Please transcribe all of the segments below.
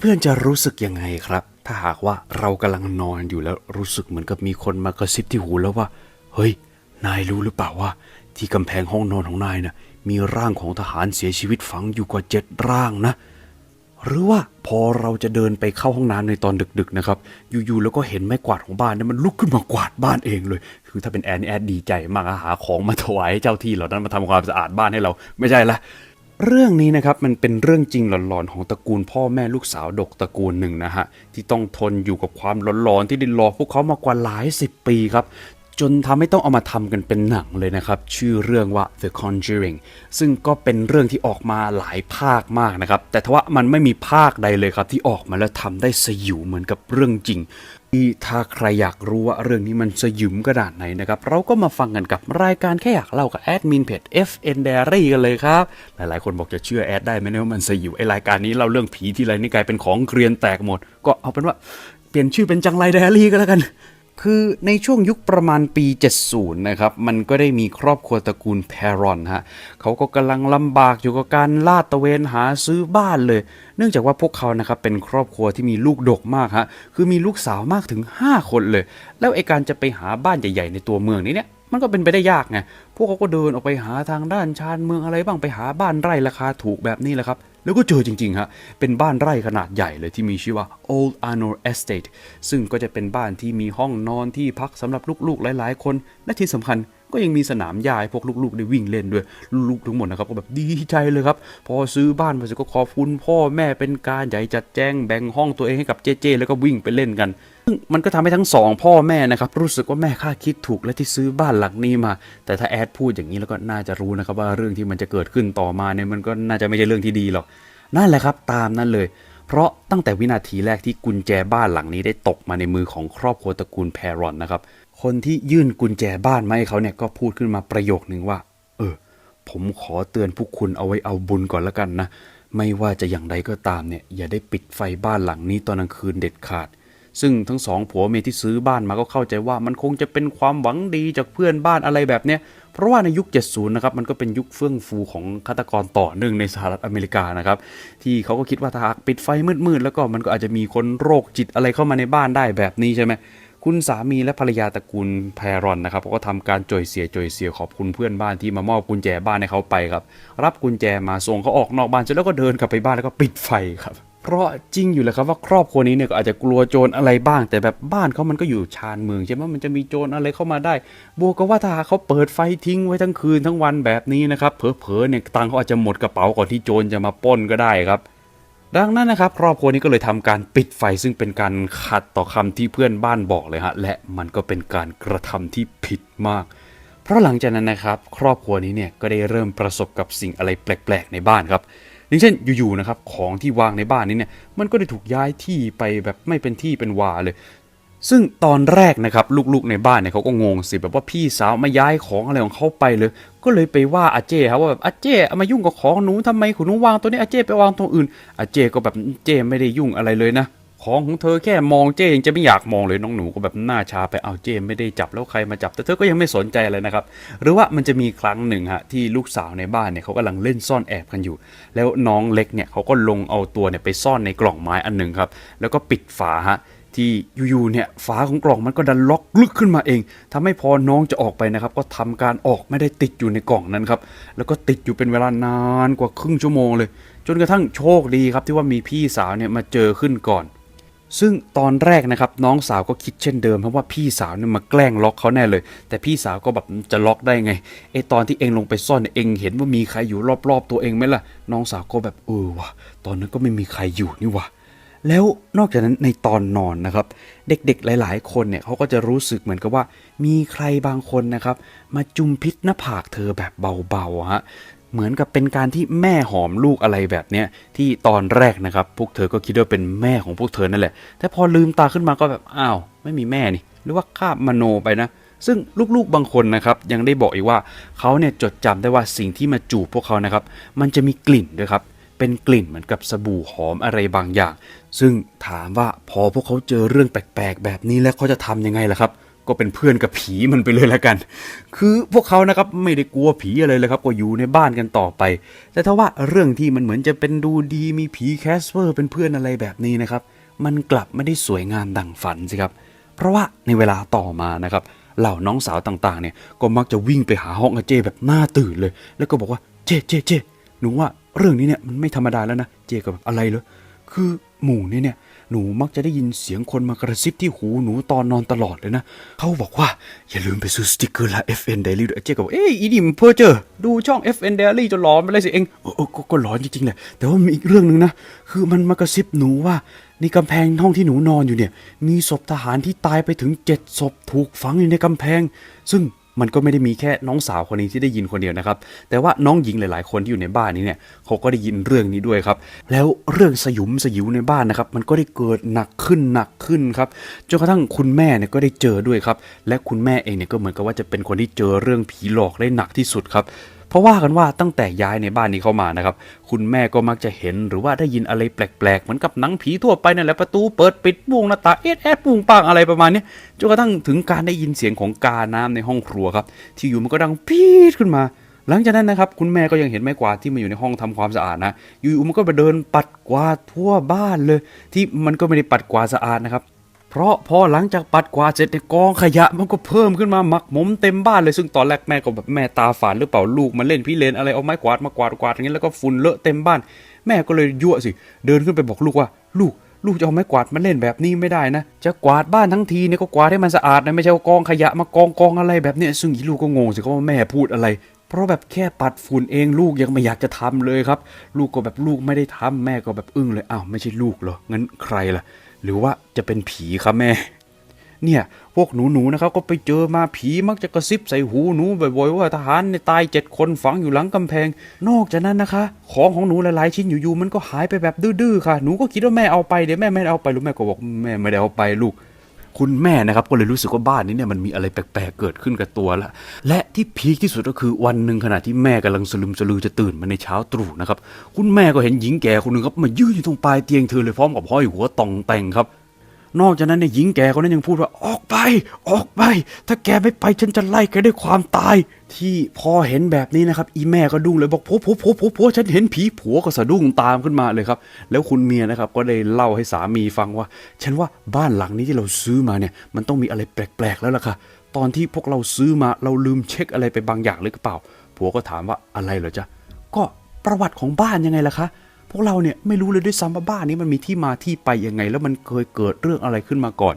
เพื่อนๆจะรู้สึกยังไงครับ ถ้าหากว่าเรากำลังนอนอยู่แล้วรู้สึกเหมือนกับมีคนมากระซิบที่หูแล้วว่า เฮ้ย นายรู้หรือเปล่าว่า ที่กำแพงห้องนอนของนายนะ่ะมีร่างของทหารเสียชีวิตฝังอยู่กว่าเจ็ดร่างนะ หรือว่าพอเราจะเดินไปเข้าห้องน้ำในตอนดึกๆนะครับ อยู่ๆแล้วก็เห็นไม้กวาดของบ้านเนี่ยมันลุกขึ้นมากวาดบ้านเองเลย คือถ้าเป็นแอนนี่แอดดีใจมากหาของมาถวายให้เจ้าที่เหล่านั้นมาทำความสะอาดบ้านให้เรา ไม่ใช่ละ เรื่องนี้นะครับมันเป็นเรื่องจริงหลอนๆของตระกูลพ่อแม่ลูกสาวดกตระกูลหนึ่งนะฮะที่ต้องทนอยู่กับความหลอนๆที่ได้รอพวกเขามากว่าหลายสิบปีครับ จนทำให้ต้องเอามาทำกันเป็นหนังเลยนะครับ ชื่อเรื่องว่า The Conjuring ซึ่งก็เป็นเรื่องที่ออกมาหลายภาคมากนะครับ แต่ทว่ามันไม่มีภาคใดเลยครับ ที่ออกมาแล้วทำได้สยิวเหมือนกับเรื่องจริงที่ถ้าใครอยากรู้ว่าเรื่องนี้มันสยิมขนาดไหนนะครับ เราก็มาฟังกันกับรายการแค่อยากเล่ากับแอดมินเพจ FN Diary กันเลยครับ หลายๆ คนบอกจะเชื่อแอดได้ไหมเนี่ยว่ามันสยิวไอรายการนี้เล่าเรื่องผีที่ไรนี่กลายเป็นของเกรียนแตกหมด ก็เอาเป็นว่าเปลี่ยนชื่อเป็นจังไรไดอารี่ก็แล้วกัน คือในช่วงยุคประมาณปี 70 นะครับ มันก็ได้มีครอบครัวตระกูลแพรอนฮะเขาก็กำลังลำบากอยู่กับการลาดตะเวนหาซื้อบ้านเลย เนื่องจากว่าพวกเขานะครับเป็นครอบครัวที่มีลูกดกมากฮะคือมีลูกสาวมากถึง 5 คนเลย แล้วไอการจะไปหาบ้านใหญ่ๆ ในตัวเมืองนี้เนี่ยมันก็เป็นไปได้ยากไงพวกเขาก็เดินออกไปหาทางด้านชานเมืองอะไรบ้างไปหาบ้านไร่ราคาถูกแบบนี้แหละครับ แล้วก็เจอจริงๆฮะ เป็นบ้านไร่ขนาดใหญ่เลยที่มีชื่อว่า Old Arnor Estate ซึ่งก็จะเป็นบ้านที่มีห้องนอนที่พักสำหรับลูกๆหลายๆคน และที่สำคัญ ก็ยังมีสนามหญ้าให้พวกลูกๆได้วิ่งเล่นด้วย ลูกๆทั้งหมดนะครับก็แบบดีใจเลยครับ พอซื้อบ้านมาเสร็จก็ขอบคุณพ่อแม่เป็นการใหญ่จัดแจงแบ่งห้องตัวเองให้กับเจเจแล้วก็วิ่งไปเล่นกันซึ่งมันก็ทำให้ทั้งสองพ่อแม่นะครับรู้สึกว่าแม่ค่าคิดถูกและที่ซื้อบ้านหลังนี้มา แต่ถ้าแอดพูดอย่างนี้แล้วก็น่าจะรู้นะครับว่าเรื่องที่มันจะเกิดขึ้นต่อมาเนี่ยมันก็น่าจะไม่ใช่เรื่องที่ดีหรอกนั่นแหละครับตามนั้นเลย เพราะตั้งแต่วินาทีแรกที่กุญแจบ้านหลังนี้ได้ตกมาในมือของครอบครัวตระกูลแพรอนนะครับ คนที่ยื่นกุญแจบ้านมาให้เขาเนี่ยก็พูดขึ้นมาประโยคนึงว่า เออ ผมขอเตือนพวกคุณเอาไว้เอาบุญก่อนละกันนะ ไม่ว่าจะอย่างใดก็ตามเนี่ย อย่าได้ปิดไฟบ้านหลังนี้ตอนกลางคืนเด็ดขาด ซึ่งทั้งสองผัวเมียที่ซื้อบ้านมาก็เข้าใจว่ามันคงจะเป็นความหวังดีจากเพื่อนบ้านอะไรแบบเนี้ย เพราะว่าในยุค 70 นะครับ มันก็เป็นยุคเฟื่องฟูของฆาตกรต่อเนื่องในสหรัฐอเมริกานะครับ ที่เขาก็คิดว่าถ้าหากปิดไฟมืดๆแล้วก็มันก็อาจจะมีคนโรคจิตอะไรเข้ามาในบ้านได้แบบนี้ใช่ไหม คุณสามีและภรรยาตระกูลแพรอนนะครับเขาก็ทำการจ่อยเสียจ่อยเสียขอบคุณเพื่อนบ้านที่มามอบกุญแจบ้านให้เขาไปครับ รับกุญแจมาส่งเขาออกนอกบ้านเสร็จแล้วก็เดินกลับไปบ้านแล้วก็ปิดไฟครับเพราะจริงอยู่แล้วครับว่าครอบครัวนี้เนี่ยก็อาจจะกลัวโจรอะไรบ้าง แต่แบบบ้านเขามันก็อยู่ชานเมืองใช่ไหมมันจะมีโจรอะไรเข้ามาได้บวกกับว่าถ้าเขาเปิดไฟทิ้งไว้ทั้งคืนทั้งวันแบบนี้นะครับเผลอๆเนี่ยตังเขาอาจจะหมดกระเป๋าก่อนที่โจรจะมาปล้นก็ได้ครับ ดังนั้นนะครับครอบครัวนี้ก็เลยทำการปิดไฟซึ่งเป็นการขัดต่อคำที่เพื่อนบ้านบอกเลยฮะและมันก็เป็นการกระทำที่ผิดมาก เพราะหลังจากนั้นนะครับครอบครัวนี้เนี่ยก็ได้เริ่มประสบกับสิ่งอะไรแปลก ๆ ในบ้านครับอย่างเช่นอยู่ๆนะครับของที่วางในบ้านนี้เนี่ยมันก็ได้ถูกย้ายที่ไปแบบไม่เป็นที่เป็นวาเลย ซึ่งตอนแรกนะครับลูกๆในบ้านเนี่ยเขาก็งงสิแบบว่าพี่สาวมาย้ายของอะไรของเขาไปเลย ก็เลยไปว่าอาเจ้ครับว่าแบบอาเจ้เอามายุ่งกับของหนูทำไมขุนหนูวางตัวนี้อาเจ้ไปวางตรงอื่นอาเจ้ก็แบบเจ้ไม่ได้ยุ่งอะไรเลยนะของของเธอแค่มองเจ้ยังจะไม่อยากมองเลยน้องหนูก็แบบหน้าชาไปเอาเจ้ไม่ได้จับแล้วใครมาจับ แต่เธอก็ยังไม่สนใจอะไรนะครับ หรือว่ามันจะมีครั้งหนึ่งฮะที่ลูกสาวในบ้านเนี่ยเขากำลังเล่นซ่อนแอบกันอยู่ แล้วน้องเล็กเนี่ยเขาก็ลงเอาตัวเนี่ยไปซ่อนในกล่องไม้อันหนึ่งครับแล้วก็ปิดฝาฮะ ที่อยู่ๆเนี่ยฝาของกล่องมันก็ดันล็อกลึกขึ้นมาเองทำให้พอน้องจะออกไปนะครับ ก็ทำการออกไม่ได้ติดอยู่ในกล่องนั้นครับแล้วก็ติดอยู่เป็นเวลานานกว่าครึ่งชั่วโมงเลย จนกระทั่งโชคดีครับที่ว่ามีพี่สาวเนี่ยมาเจอขึ้นก่อน ซึ่งตอนแรกนะครับน้องสาวก็คิดเช่นเดิมเพราะว่าพี่สาวเนี่ยมาแกล้งล็อกเขาแน่เลย แต่พี่สาวก็แบบจะล็อกได้ไงไอตอนที่เองลงไปซ่อนเองเห็นว่ามีใครอยู่รอบๆ ตัวเองไหมล่ะ น้องสาวก็แบบเออวะตอนนั้นก็ไม่มีใครอยู่นี่ว่ะ แล้วนอกจากนั้นในตอนนอนนะครับ เด็กๆหลาย ๆ คนเนี่ยเขาก็จะรู้สึกเหมือนกับว่า มีใครบางคนนะครับ มาจุมพิษหน้าผากเธอแบบเบาๆฮะเหมือนกับเป็นการที่แม่หอมลูกอะไรแบบเนี้ยที่ตอนแรกนะครับ พวกเธอก็คิดว่าเป็นแม่ของพวกเธอนั่นแหละ แต่พอลืมตาขึ้นมาก็แบบอ้าว ไม่มีแม่นี่ หรือว่าคาบมโนไปนะ ซึ่งลูกๆบางคนนะครับ ยังได้บอกอีกว่าเขาเนี่ยจดจำได้ว่าสิ่งที่มาจูบพวกเขานะครับ มันจะมีกลิ่นด้วยครับ เป็นกลิ่นเหมือนกับสบู่หอมอะไรบางอย่าง ซึ่งถามว่าพอพวกเขาเจอเรื่องแปลกๆ แบบนี้แล้วเขาจะทำยังไงล่ะครับ ก็เป็นเพื่อนกับผีมันไปเลยละกัน คือพวกเขานะครับไม่ได้กลัวผีอะไรเลยครับก็อยู่ในบ้านกันต่อไป แต่ถ้าว่าเรื่องที่มันเหมือนจะเป็นดูดีมีผีแคสเปอร์เป็นเพื่อนอะไรแบบนี้นะครับ มันกลับไม่ได้สวยงามดังฝันสิครับ เพราะว่าในเวลาต่อมานะครับเหล่าน้องสาวต่างๆเนี่ยก็มักจะวิ่งไปหาห้องอาเจแบบหน้าตื่นเลย แล้วก็บอกว่าเจเจเจหนูว่าเรื่องนี้เนี่ยมันไม่ธรรมดาแล้วนะเจก็แบบอะไรเหรอคือหมู่เนี่ยเนี่ยหนูมักจะได้ยินเสียงคนมากระซิบที่หูหนูตอนนอนตลอดเลยนะ เขาบอกว่า อย่าลืมไปซื้อสติกเกอร์ละ FN Daily ด้วยเจก็บอกเอ้ยอีนี่มันเพ้อเจอ ดูช่อง FN Daily จนหลอนไปเลยสิเองเออเออก็ก็หลอนจริงๆแหละ แต่ว่ามีอีกเรื่องหนึ่งนะ คือมันมากระซิบหนูว่า ในกำแพงห้องที่หนูนอนอยู่เนี่ย มีศพทหารที่ตายไปถึงเจ็ดศพถูกฝังอยู่ในกำแพง ซึ่ง มันก็ไม่ได้มีแค่น้องสาวคนนี้ที่ได้ยินคนเดียวนะครับ แต่ว่าน้องหญิงหลาย ๆ คนที่อยู่ในบ้านนี้เนี่ยเขาก็ได้ยินเรื่องนี้ด้วยครับ แล้วเรื่องสยุมสยิวในบ้านนะครับ มันก็ได้เกิดหนักขึ้นหนักขึ้นครับจนกระทั่งคุณแม่เนี่ยก็ได้เจอด้วยครับ และคุณแม่เองเนี่ยก็เหมือนกับว่าจะเป็นคนที่เจอเรื่องผีหลอกได้หนักที่สุดครับ เพราะว่ากันว่าตั้งแต่ย้ายในบ้านนี้เข้ามานะครับ คุณแม่ก็มักจะเห็นหรือว่าได้ยินอะไรแปลกๆ เหมือนกับหนังผีทั่วไปนั่นแหละประตูเปิดปิดบุ้งหน้าตาเอ็ดแอดปุ้งปังอะไรประมาณนี้จนกระทั่งถึงการได้ยินเสียงของกาน้ำในห้องครัวครับ ที่อยู่มันก็ดังปี๊ดขึ้นมาหลังจากนั้นนะครับคุณแม่ก็ยังเห็นไม้กวาดที่มาอยู่ในห้องทำความสะอาดนะอยู่ๆมันก็ไปเดินปัดกวาดทั่วบ้านเลย ที่มันก็ไม่ได้ปัดกวาดสะอาดนะครับ เพราะพอหลังจากปัดกวาดเสร็จเนี่ยกองขยะมันก็เพิ่มขึ้นมาหมักหมมเต็มบ้านเลยซึ่งตอนแรกแม่ก็แบบแม่ตาฝาดหรือเปล่าลูกมาเล่นพี่เลนอะไรเอาไม้กวาดมากวาดกวาดอย่างนี้แล้วก็ฝุ่นเลอะเต็มบ้าน แม่ก็เลยยั่วสิ เดินขึ้นไปบอกลูกว่า ลูกลูกจะเอาไม้กวาดมาเล่นแบบนี้ไม่ได้นะ จะกวาดบ้านทั้งทีเนี่ยก็กวาดให้มันสะอาดนะไม่ใช่ว่ากองขยะมากองกองอะไรแบบเนี้ยซึ่งลูกก็งงสิเขาว่าแม่พูดอะไรเพราะแบบแค่ปัดฝุ่นเองลูกยังไม่อยากจะทำเลยครับ ลูกก็แบบลูกไม่ได้ทำแม่ก็แบบอึ้งเลยอ้าวไม่ใช่ลูกเหรองั้นใครล่ะ หรือว่าจะเป็นผีครับแม่ เนี่ยพวกหนูๆนะครับก็ไปเจอมาผีมักจะกระซิบใส่หูหนูบ่อยๆว่าทหารในตายเจ็ดคนฝังอยู่หลังกำแพง นอกจากนั้นนะคะ ของของหนูหลายๆชิ้นอยู่ๆมันก็หายไปแบบดื้อๆค่ะ หนูก็คิดว่าแม่เอาไปเดี๋ยวแม่ไม่ได้เอาไปหรือแม่ก็บอกแม่ไม่ได้เอาไปลูก คุณแม่นะครับก็เลยรู้สึกว่าบ้านนี้เนี่ยมันมีอะไรแปลกๆเกิดขึ้นกับตัวละและที่พีคที่สุดก็คือวันหนึ่งขณะที่แม่กำลังสลึมสลือจะตื่นมาในเช้าตรู่นะครับคุณแม่ก็เห็นหญิงแก่คนหนึ่งครับมายืนอยู่ตรงปลายเตียงเธอเลยพร้อมกับห้อยหัวตองแต่งครับ นอกจากนั้นเนี่ยหญิงแก่คนนั้นยังพูดว่าออกไป ออกไป ถ้าแกไม่ไปฉันจะไล่แกด้วยความตาย ที่พอเห็นแบบนี้นะครับ อีแม่ก็ดุ้งเลยบอกผัวผัวผัวผัวผัวฉันเห็นผีผัวก็สะดุ้งตามขึ้นมาเลยครับ แล้วคุณเมียนะครับก็ได้เล่าให้สามีฟังว่า ฉันว่าบ้านหลังนี้ที่เราซื้อมาเนี่ย มันต้องมีอะไรแปลกๆแล้วล่ะค่ะ ตอนที่พวกเราซื้อมาเราลืมเช็คอะไรไปบางอย่างหรือเปล่าผัวก็ถามว่าอะไรเหรอจ๊ะก็ประวัติของบ้านยังไงล่ะคะ พวกเราเนี่ยไม่รู้เลยด้วยซ้ำว่าบ้านนี้มันมีที่มาที่ไปยังไง แล้วมันเคยเกิดเรื่องอะไรขึ้นมาก่อน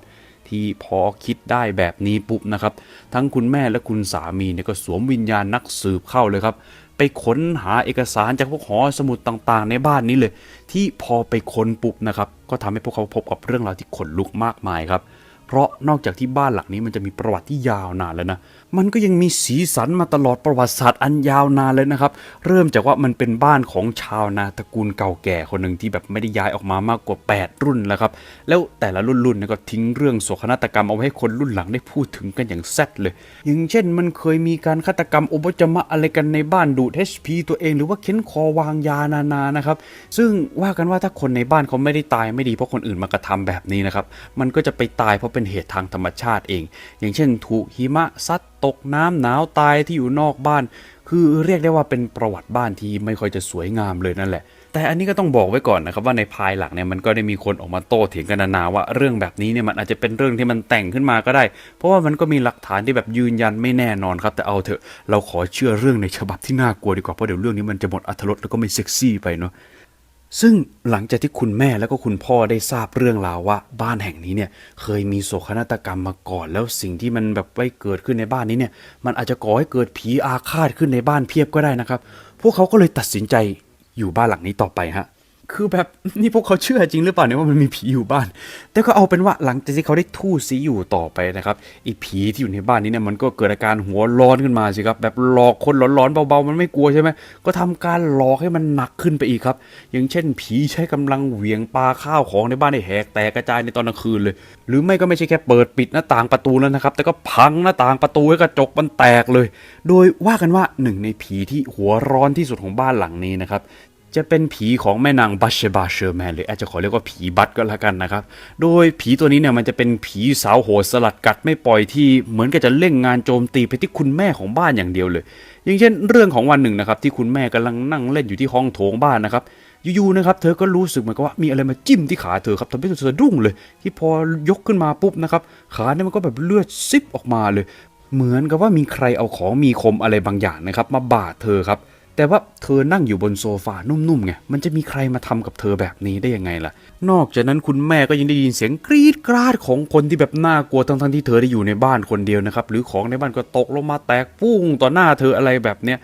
ที่พอคิดได้แบบนี้ปุ๊บนะครับ ทั้งคุณแม่และคุณสามีเนี่ยก็สวมวิญญาณนักสืบเข้าเลยครับ ไปค้นหาเอกสารจากพวกหอสมุดต่างๆ ในบ้านนี้เลย ที่พอไปค้นปุ๊บนะครับ ก็ทำให้พวกเขาพบกับเรื่องราวที่ขนลุกมากมายครับ เพราะนอกจากที่บ้านหลังนี้มันจะมีประวัติที่ยาวนานแล้วนะ มันก็ยังมีสีสันมาตลอดประวัติศาสตร์อันยาวนานเลยนะครับ เริ่มจากว่ามันเป็นบ้านของชาวนาตระกูลเก่าแก่คนหนึ่งที่แบบไม่ได้ย้ายออกมามากกว่า 8 รุ่นแล้วครับ แล้วแต่ละรุ่นๆเนี่ยก็ทิ้งเรื่องโศกนาฏกรรมเอาไว้ให้คนรุ่นหลังได้พูดถึงกันอย่างแซดเลย อย่างเช่น มันเคยมีการฆาตกรรมอบจมะอะไรกันในบ้านดูด HP ตัวเอง หรือว่าเค้นคอวางยานานานะครับ ซึ่งว่ากันว่าถ้าคนในบ้านเขาไม่ได้ตายไม่ดีเพราะคนอื่นมากระทำแบบนี้นะครับ มันก็จะไปตายเพราะเป็นเหตุทางธรรมชาติเอง อย่างเช่น ถูกหิมะซัดตกน้ำหนาวตายที่อยู่นอกบ้าน คือเรียกได้ว่าเป็นประวัติบ้านที่ไม่ค่อยจะสวยงามเลยนั่นแหละ แต่อันนี้ก็ต้องบอกไว้ก่อนนะครับว่าในภายหลังเนี่ยมันก็ได้มีคนออกมาโต้เถียงกันนานาว่าเรื่องแบบนี้เนี่ยมันอาจจะเป็นเรื่องที่มันแต่งขึ้นมาก็ได้ เพราะว่ามันก็มีหลักฐานที่แบบยืนยันไม่แน่นอนครับแต่เอาเถอะเราขอเชื่อเรื่องในฉบับที่น่ากลัวดีกว่าเพราะเดี๋ยวเรื่องนี้มันจะหมดอรรถรสแล้วก็ไม่เซ็กซี่ไปเนาะ ซึ่งหลังจากที่คุณแม่แล้วก็คุณพ่อได้ทราบเรื่องราวว่า บ้านแห่งนี้เนี่ยเคยมีโศกนาฏกรรมมาก่อน แล้วสิ่งที่มันแบบไปเกิดขึ้นในบ้านนี้เนี่ยมันอาจจะก่อให้เกิดผีอาฆาตขึ้นในบ้านเพียบก็ได้นะครับ พวกเขาก็เลยตัดสินใจอยู่บ้านหลังนี้ต่อไปฮะ คือแบบนี่พวกเขาเชื่อจริงหรือเปล่าเนี่ยว่ามันมีผีอยู่บ้าน แต่ก็เอาเป็นว่าหลังจากที่เขาได้ทู่ซีอยู่ต่อไปนะครับไอีผีที่อยู่ในบ้านนี้เนี่ยมันก็เกิดอาการหัวร้อนขึ้นมาสิครับแบบหลอกคนร้อนๆเบาๆ มันไม่กลัวใช่ไหมก็ทำการหลอกให้มันหนักขึ้นไปอีกครับ อย่างเช่น ผีใช้กำลังเหวี่ยงปลาข้าวของในบ้านให้แหกแตกกระจายในตอนกลางคืนเลย หรือไม่ก็ไม่ใช่แค่เปิดปิดหน้าต่างประตูแล้วนะครับ แต่ก็พังหน้าต่างประตูให้กระจกมันแตกเลย โดยว่ากันว่าหนึ่งในผีที่หัวร้อนที่สุดของบ้านหลังนี้นะครับ จะเป็นผีของแม่นางบัชเชบาเชอร์แมนหรืออาจจะขอเรียกว่าผีบัตก็แล้วกันนะครับ โดยผีตัวนี้เนี่ยมันจะเป็นผีสาวโหดสลัดกัดไม่ปล่อยที่เหมือนกับจะเล่งงานโจมตีไปที่คุณแม่ของบ้านอย่างเดียวเลย อย่างเช่นเรื่องของวันหนึ่งนะครับที่คุณแม่กำลังนั่งเล่นอยู่ที่ห้องโถงบ้านนะครับอยู่ๆนะครับเธอก็รู้สึกเหมือนกับว่ามีอะไรมาจิ้มที่ขาเธอครับทำให้เธอสะดุ้งเลย ที่พอยกขึ้นมาปุ๊บนะครับขาเนี่ยมันก็แบบเลือดซิบออกมาเลย เหมือนกับว่ามีใครเอาของมีคมอะไรบางอย่างนะครับมาบาดเธอครับ แต่ว่าเธอนั่งอยู่บนโซฟานุ่มๆไง มันจะมีใครมาทำกับเธอแบบนี้ได้ยังไงล่ะ นอกจากนั้นคุณแม่ก็ยังได้ยินเสียงกรีดกราดของคนที่แบบน่ากลัวทั้งๆที่เธอได้อยู่ในบ้านคนเดียวนะครับ หรือของในบ้านก็ตกลงมาแตกปุ้งต่อหน้าเธออะไรแบบเนี้ย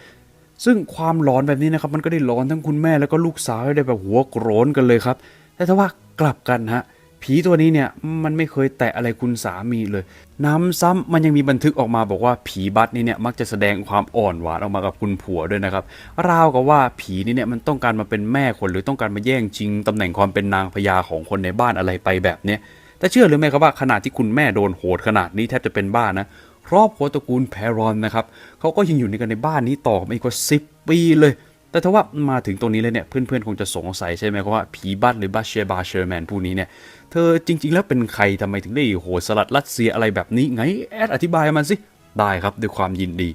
ซึ่งความหลอนแบบนี้นะครับ มันก็ได้หลอนทั้งคุณแม่แล้วก็ลูกสาวได้แบบหัวโกรนกันเลยครับ แต่ถ้าว่ากลับกันฮะ ผีตัวนี้เนี่ยมันไม่เคยแตะอะไรคุณสามีเลย น้ำซ้ำมันยังมีบันทึกออกมาบอกว่าผีบัตนี่เนี่ยมักจะแสดงความอ่อนหวานออกมากับคุณผัวด้วยนะครับราวกับว่าผีนี่เนี่ยมันต้องการมาเป็นแม่คนหรือต้องการมาแย่งชิงตำแหน่งความเป็นนางพญาของคนในบ้านอะไรไปแบบเนี้ยแต่เชื่อหรือไม่ครับว่าขนาดที่คุณแม่โดนโหดขนาดนี้แทบจะเป็นบ้านนะครอบครัวตระกูลแพรอนนะครับเขาก็ยังอยู่ในกันในบ้านนี้ต่อมาอีกกว่า10 ปีเลย แต่ถ้าว่ามาถึงตรงนี้เลยเนี่ยเพื่อนๆคงจะสงสัยใช่ไหมครับว่าผีบัตหรือบัชเชบาเชอร์แมนผู้นี้เนี่ยเธอจริง ๆ แล้วเป็นใครทำไมถึงได้โหสลัดรัสเซียอะไรแบบนี้ไงแอดอธิบายมันสิได้ครับด้วยความยินดี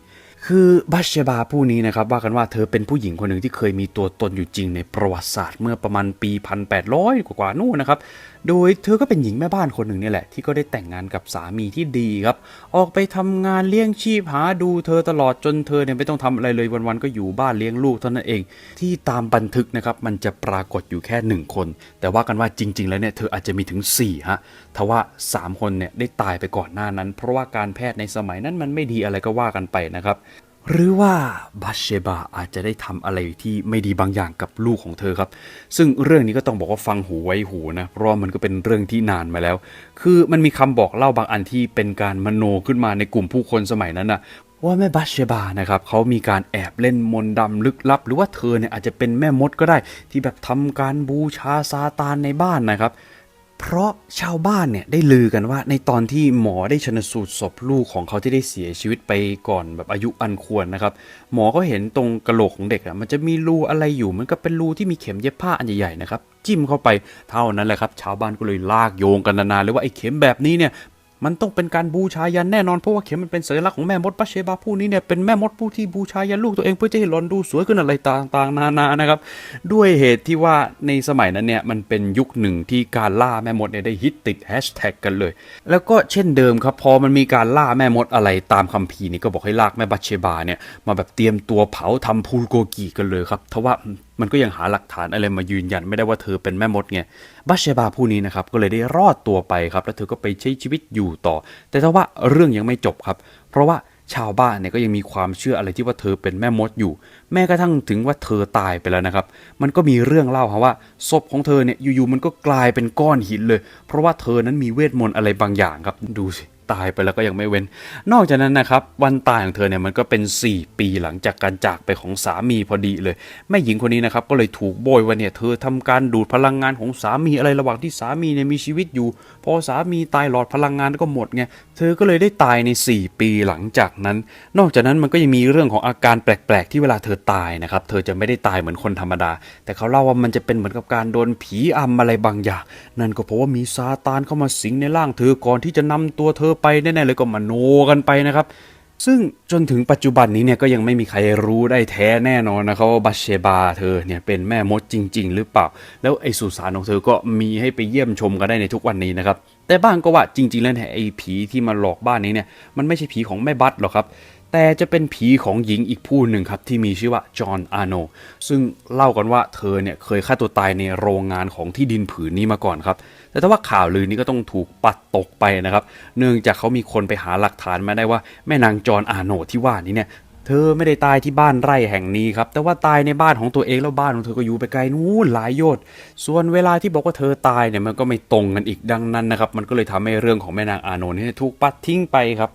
คือบัชเชบาผู้นี้นะครับว่ากันว่าเธอเป็นผู้หญิงคนหนึ่งที่เคยมีตัวตนอยู่จริงในประวัติศาสตร์เมื่อประมาณปี 1800 กว่าๆนู่นนะครับ โดยเธอก็เป็นหญิงแม่บ้านคนหนึ่งนี่แหละ ที่ก็ได้แต่งงานกับสามีที่ดีครับ ออกไปทำงานเลี้ยงชีพหาดูเธอตลอดจนเธอเนี่ยไม่ต้องทำอะไรเลยวันๆก็อยู่บ้านเลี้ยงลูกเท่านั้นเอง ที่ตามบันทึกนะครับมันจะปรากฏอยู่แค่หนึ่งคน แต่ว่ากันว่าจริง ๆ แล้วเนี่ยเธออาจจะมีถึง4ฮะทว่า 3 คนเนี่ยได้ตายไปก่อนหน้านั้น เพราะว่าการแพทย์ในสมัยนั้นมันไม่ดีอะไรก็ว่ากันไปนะครับ หรือว่าบัชเชบาอาจจะได้ทำอะไรที่ไม่ดีบางอย่างกับลูกของเธอครับ ซึ่งเรื่องนี้ก็ต้องบอกว่าฟังหูไว้หูนะ เพราะมันก็เป็นเรื่องที่นานมาแล้ว คือมันมีคำบอกเล่าบางอันที่เป็นการมโนขึ้นมาในกลุ่มผู้คนสมัยนั้นนะว่าแม่บัชเชบานะครับเขามีการแอบเล่นมนต์ดำลึกลับ หรือว่าเธอเนี่ยอาจจะเป็นแม่มดก็ได้ที่แบบทำการบูชาซาตานในบ้านนะครับ เพราะชาวบ้านเนี่ยได้ลือกันว่าในตอนที่หมอได้ชนสูตรศพลูกของเขาที่ได้เสียชีวิตไปก่อนแบบอายุอันควรนะครับ หมอก็เห็นตรงกระโหลกของเด็กอะมันจะมีรูอะไรอยู่มันก็เป็นรูที่มีเข็มเย็บผ้าอันใหญ่ๆนะครับจิ้มเข้าไปเท่านั้นแหละครับ ชาวบ้านก็เลยลากโยงกันนานๆเลยว่าไอ้เข็มแบบนี้เนี่ย มันต้องเป็นการบูชายันแน่นอนเพราะว่าเข็มมันเป็นสัญลักษณ์ของแม่มดปัชเชบาผู้นี้เนี่ยเป็นแม่มดผู้ที่บูชายันลูกตัวเองเพื่อจะให้หลอนดูสวยขึ้นอะไรต่างๆ นานานะครับ ด้วยเหตุที่ว่าในสมัยนั้นเนี่ยมันเป็นยุคหนึ่งที่การล่าแม่มดเนี่ยได้ฮิตติดแฮชแท็กกันเลย แล้วก็เช่นเดิมครับพอมันมีการล่าแม่มดอะไรตามคัมภีร์นี่ก็บอกให้ลากแม่บัชเชบาเนี่ยมาแบบเตรียมตัวเผาทำพูลโกกีกันเลยครับทว่า มันก็ยังหาหลักฐานอะไรมายืนยันไม่ได้ว่าเธอเป็นแม่มดไงบัชเชบาผู้นี้นะครับก็เลยได้รอดตัวไปครับ แล้วเธอก็ไปใช้ชีวิตอยู่ต่อ แต่ถ้าว่าเรื่องยังไม่จบครับ เพราะว่าชาวบ้านเนี่ยก็ยังมีความเชื่ออะไรที่ว่าเธอเป็นแม่มดอยู่ แม้กระทั่งถึงว่าเธอตายไปแล้วนะครับ มันก็มีเรื่องเล่าครับว่าศพของเธอเนี่ยอยู่ๆมันก็กลายเป็นก้อนหินเลย เพราะว่าเธอนั้นมีเวทมนต์อะไรบางอย่างครับดูสิ ตายไปแล้วก็ยังไม่เว้น นอกจากนั้นนะครับวันตายของเธอเนี่ยมันก็เป็น 4 ปีหลังจากการจากไปของสามีพอดีเลยแม่หญิงคนนี้นะครับก็เลยถูกโบยว่าเนี่ยเธอทำการดูดพลังงานของสามีอะไรระหว่างที่สามีเนี่ยมีชีวิตอยู่ พอสามีตายหลอดพลังงานก็หมดไงเธอก็เลยได้ตายใน 4 ปีหลังจากนั้น นอกจากนั้นมันก็ยังมีเรื่องของอาการแปลกๆ ที่เวลาเธอตายนะครับเธอจะไม่ได้ตายเหมือนคนธรรมดา แต่เขาเล่าว่ามันจะเป็นเหมือนกับการโดนผีอำอะไรบางอย่าง นั่นก็เพราะว่ามีซาตานเข้ามาสิงในร่างเธอก่อนที่จะนำตัวเธอไปแน่ๆเลยก็มโนกันไปนะครับ ซึ่งจนถึงปัจจุบันนี้เนี่ยก็ยังไม่มีใครรู้ได้แท้แน่นอนนะครับว่าบัชเชบาเธอเนี่ยเป็นแม่มดจริง ๆ หรือเปล่า แล้วไอ้สุสานของเธอก็มีให้ไปเยี่ยมชมกันได้ในทุกวันนี้นะครับแต่บ้างก็ว่าจริง ๆ แล้วไอ้ผีที่มาหลอกบ้านนี้เนี่ยมันไม่ใช่ผีของแม่บัตหรอกครับ แต่จะเป็นผีของหญิงอีกผู้หนึ่งครับ ที่มีชื่อว่าจอห์นอาโน ซึ่งเล่ากันว่าเธอเนี่ยเคยฆ่าตัวตายในโรงงานของที่ดินผืนนี้มาก่อนครับ แต่ถ้าว่าข่าวลือนี้ก็ต้องถูกปัดตกไปนะครับ เนื่องจากเขามีคนไปหาหลักฐานมาได้ว่าแม่นางจอห์นอาโนที่ว่านี้เนี่ยเธอไม่ได้ตายที่บ้านไร่แห่งนี้ครับ แต่ว่าตายในบ้านของตัวเองแล้วบ้านของเธอก็อยู่ไปไกลนู้นหลายโยชน์ส่วนเวลาที่บอกว่าเธอตายเนี่ยมันก็ไม่ตรงกันอีกดังนั้นนะครับ มันก็เลยทำให้เรื่องของแม่นางอาโนนี่ถูกปัดทิ้งไปครับ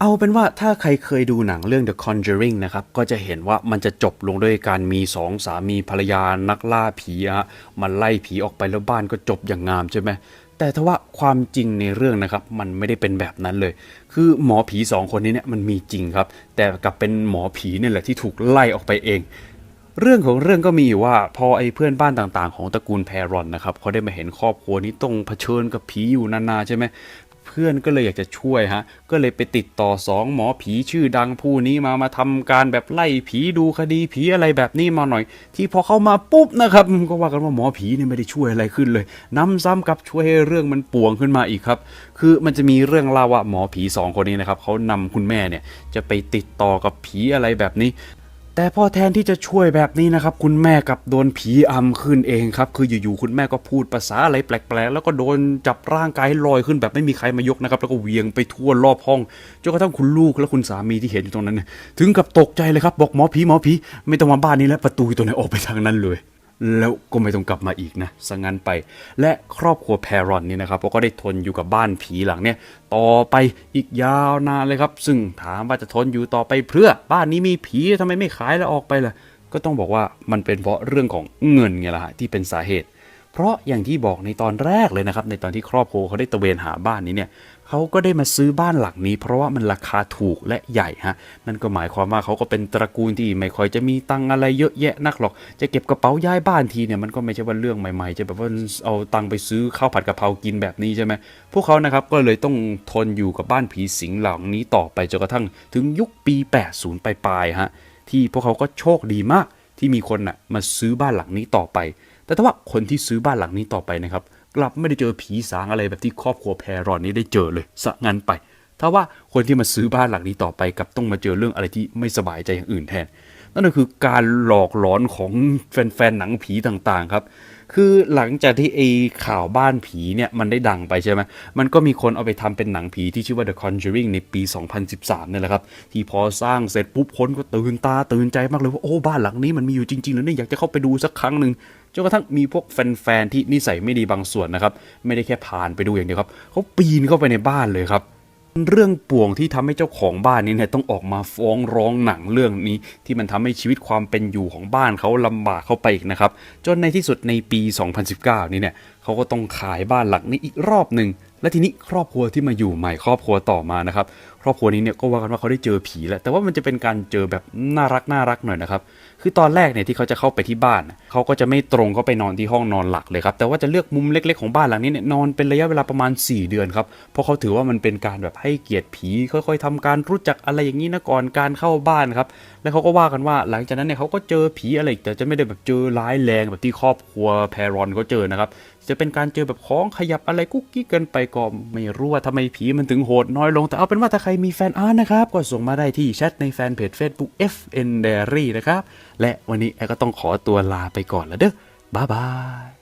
เอาเป็นว่าถ้าใครเคยดูหนังเรื่อง The Conjuring นะครับ ก็จะเห็นว่ามันจะจบลงด้วยการมีสองสามีภรรยานักล่าผีฮะมันไล่ผีออกไปแล้วบ้านก็จบอย่างงามใช่ไหมแต่ถ้าว่าความจริงในเรื่องนะครับ มันไม่ได้เป็นแบบนั้นเลย คือหมอผีสองคนนี้เนี่ยมันมีจริงครับ แต่กลับเป็นหมอผีเนี่ยแหละที่ถูกไล่ออกไปเอง เรื่องของเรื่องก็มีอยู่ว่าพอไอ้เพื่อนบ้านต่างๆ ของตระกูลแพรอนนะครับเขาได้มาเห็นครอบครัวนี้ต้องเผชิญกับผีอยู่นานๆใช่ไหม พื่อนก็เลยอยากจะช่วยฮะ ก็เลยไปติดต่อสองหมอผีชื่อดังผู้นี้มามาทำการแบบไล่ผีดูคดีผีอะไรแบบนี้มาหน่อย ที่พอเข้ามาปุ๊บนะครับก็ว่ากันว่าหมอผีเนี่ยไม่ได้ช่วยอะไรขึ้นเลย น้ำซ้ำกับช่วยให้เรื่องมันป่วงขึ้นมาอีกครับ คือมันจะมีเรื่องเล่าว่าหมอผีสองคนนี้นะครับเขานำคุณแม่เนี่ยจะไปติดต่อกับผีอะไรแบบนี้ แต่พอแทนที่จะช่วยแบบนี้นะครับ คุณแม่กลับโดนผีอำขึ้นเองครับ คืออยู่ๆคุณแม่ก็พูดภาษาอะไรแปลกๆ แล้วก็โดนจับร่างกายลอยขึ้นแบบไม่มีใครมายกนะครับ แล้วก็เวียงไปทั่วรอบห้องจนกระทั่งคุณลูกและคุณสามีที่เห็นอยู่ตรงนั้น ถึงกับตกใจเลยครับบอกหมอผีหมอผีไม่ต้องมาบ้านนี้แล้วประตูตัวไหนออกไปทางนั้นเลย แล้วก็ไม่ต้องกลับมาอีกนะสังงั้นไป และครอบครัวแพรอนนี่นะครับเขาก็ได้ทนอยู่กับบ้านผีหลังเนี่ยต่อไปอีกยาวนานเลยครับ ซึ่งถามว่าจะทนอยู่ต่อไปเพื่อบ้านนี้มีผีทำไมไม่ขายแล้วออกไปล่ะ ก็ต้องบอกว่ามันเป็นเพราะเรื่องของเงินไงล่ะฮะที่เป็นสาเหตุ เพราะอย่างที่บอกในตอนแรกเลยนะครับในตอนที่ครอบครัวเขาได้ตะเวนหาบ้านนี้เนี่ย เขาก็ได้มาซื้อบ้านหลังนี้ เพราะว่ามันราคาถูกและใหญ่ฮะนั่นก็หมายความว่าเขาก็เป็นตระกูลที่ไม่ค่อยจะมีตังอะไรเยอะแยะนักหรอก จะเก็บกระเป๋าย้ายบ้านทีเนี่ยมันก็ไม่ใช่ว่าเรื่องใหม่ๆ จะแบบว่าเอาตังไปซื้อข้าวผัดกะเพรากินแบบนี้ใช่ไหมพวกเขานะครับก็เลยต้องทนอยู่กับบ้านผีสิงหลังนี้ต่อไปจนกระทั่งถึงยุคปี 80 ปลายๆฮะที่พวกเขาก็โชคดีมากที่มีคนน่ะมาซื้อบ้านหลังนี้ต่อไป แต่ถ้าว่าคนที่ซื้อบ้านหลังนี้ต่อไปนะครับ กลับไม่ได้เจอผีสางอะไรแบบที่ครอบครัวแพรอนนี้ได้เจอเลยสะงันไป ถ้าว่าคนที่มาซื้อบ้านหลังนี้ต่อไปกับต้องมาเจอเรื่องอะไรที่ไม่สบายใจอย่างอื่นแทน นั่นก็คือการหลอกหลอนของแฟนๆหนังผีต่างๆครับ คือหลังจากที่ไอข่าวบ้านผีเนี่ยมันได้ดังไปใช่ไหมมันก็มีคนเอาไปทำเป็นหนังผีที่ชื่อว่า The Conjuring ในปี 2013เนี่ยแหละครับ ที่พอสร้างเสร็จปุ๊บคนก็ตื่นตาตื่นใจมากเลยว่าโอ้บ้านหลังนี้มันมีอยู่จริงๆแล้วเนี่ยอยากจะเข้าไปดูสักครั้งหนึ่งจนกระทั่งมีพวกแฟนๆที่นิสัยไม่ดีบางส่วนนะครับไม่ได้แค่ผ่านไปดูอย่างเดียวครับเขาปีนเข้าไปในบ้านเลยครับ เรื่องป่วงที่ทำให้เจ้าของบ้านนี้เนี่ยต้องออกมาฟ้องร้องหนังเรื่องนี้ ที่มันทำให้ชีวิตความเป็นอยู่ของบ้านเขาลำบากเข้าไปอีกนะครับ จนในที่สุดในปี 2019 นี้เนี่ยเขาก็ต้องขายบ้านหลังนี้อีกรอบหนึ่ง และทีนี้ครอบครัวที่มาอยู่ใหม่ครอบครัวต่อมานะครับ ครอบครัวนี้เนี่ยก็ว่ากันว่าเขาได้เจอผีแหละแต่ว่ามันจะเป็นการเจอแบบน่ารักน่ารักหน่อยนะครับ คือตอนแรกเนี่ยที่เขาจะเข้าไปที่บ้าน เขาก็จะไม่ตรงเข้าไปนอนที่ห้องนอนหลักเลยครับ แต่ว่าจะเลือกมุมเล็กๆของบ้านหลังนี้เนี่ยนอนเป็นระยะเวลาประมาณ 4 เดือนครับ เพราะเขาถือว่ามันเป็นการแบบให้เกียรติผี ค่อยๆทำการรู้จักอะไรอย่างนี้นะก่อนการเข้าบ้านครับ แล้วเขาก็ว่ากันว่าหลังจากนั้นเนี่ยเขาก็เจอผีอะไรแต่จะไม่ได้แบบเจอร้ายแรงแบบที่ครอบครัวแพรอนเขาเจอนะครับ จะเป็นการเจอแบบของขยับอะไรกุ๊กกิ๊กกันไปก็ไม่รู้ว่าทำไมผีมันถึงโหดน้อยลง แต่เอาเป็นว่าถ้าใครมีแฟนอาร์ตนะครับ ก็ส่งมาได้ที่แชทในแฟนเพจ Facebook FN Diary นะครับ และวันนี้แอร์ก็ต้องขอตัวลาไปก่อนแล้วเด้อบ๊ายบาย